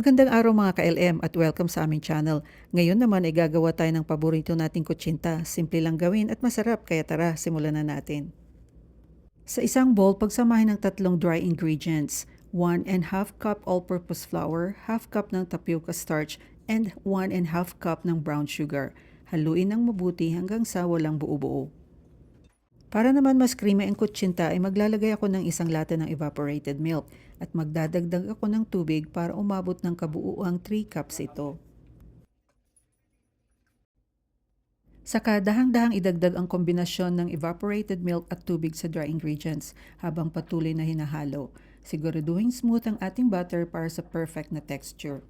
Magandang araw mga ka-LM at welcome sa aming channel. Ngayon naman ay gagawa tayo ng paborito nating kutsinta. Simple lang gawin at masarap kaya tara simulan na natin. Sa isang bowl, pagsamahin ng tatlong dry ingredients. 1 and half cup all-purpose flour, half cup ng tapioca starch, and 1 and half cup ng brown sugar. Haluin ng mabuti hanggang sa walang buo-buo. Para naman mas creamy ang kutsinta ay maglalagay ako ng isang lata ng evaporated milk at magdadagdag ako ng tubig para umabot ng kabuuang 3 cups ito. Saka dahang-dahang idagdag ang kombinasyon ng evaporated milk at tubig sa dry ingredients habang patuloy na hinahalo. Siguraduhin smooth ang ating butter para sa perfect na texture.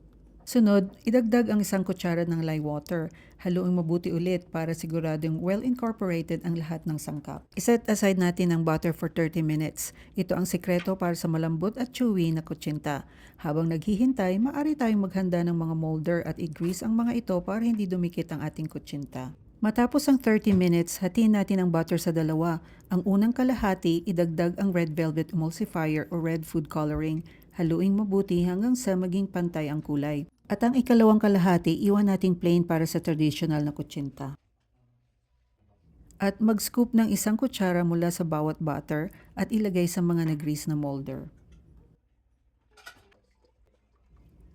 Sunod, idagdag ang isang kutsara ng lye water. Haluin mabuti ulit para siguradong well-incorporated ang lahat ng sangkap. Iset aside natin ang butter for 30 minutes. Ito ang sikreto para sa malambot at chewy na kutsinta. Habang naghihintay, maaari tayong maghanda ng mga molder at i-grease ang mga ito para hindi dumikit ang ating kutsinta. Matapos ang 30 minutes, hatiin natin ang butter sa dalawa. Ang unang kalahati, idagdag ang red velvet emulsifier o red food coloring. Haluing mabuti hanggang sa maging pantay ang kulay. At ang ikalawang kalahati, iwan nating plain para sa traditional na kutsinta. At mag-scoop ng isang kutsara mula sa bawat butter at ilagay sa mga nagrease na molder.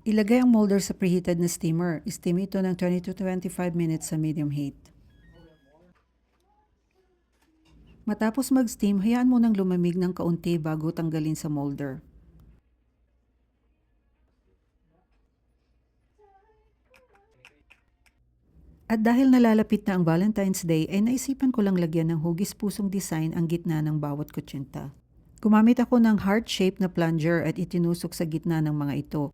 Ilagay ang molder sa preheated na steamer. Steam ito ng 20 to 25 minutes sa medium heat. Matapos mag-steam, hayaan mo nang lumamig ng kaunti bago tanggalin sa molder. At dahil nalalapit na ang Valentine's Day, ay naisipan ko lang lagyan ng hugis pusong design ang gitna ng bawat kutsinta. Gumamit ako ng heart-shaped na plunger at itinusok sa gitna ng mga ito.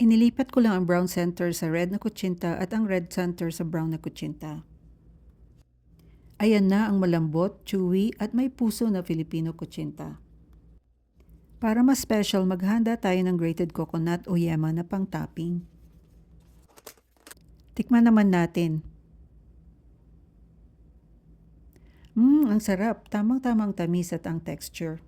Inilipat ko lang ang brown center sa red na kutsinta at ang red center sa brown na kutsinta. Ayan na ang malambot, chewy at may puso na Filipino kutsinta. Para mas special, maghanda tayo ng grated coconut o yema na pang topping. Tikman naman natin. Mmm, ang sarap. Tamang-tamang tamis at ang texture.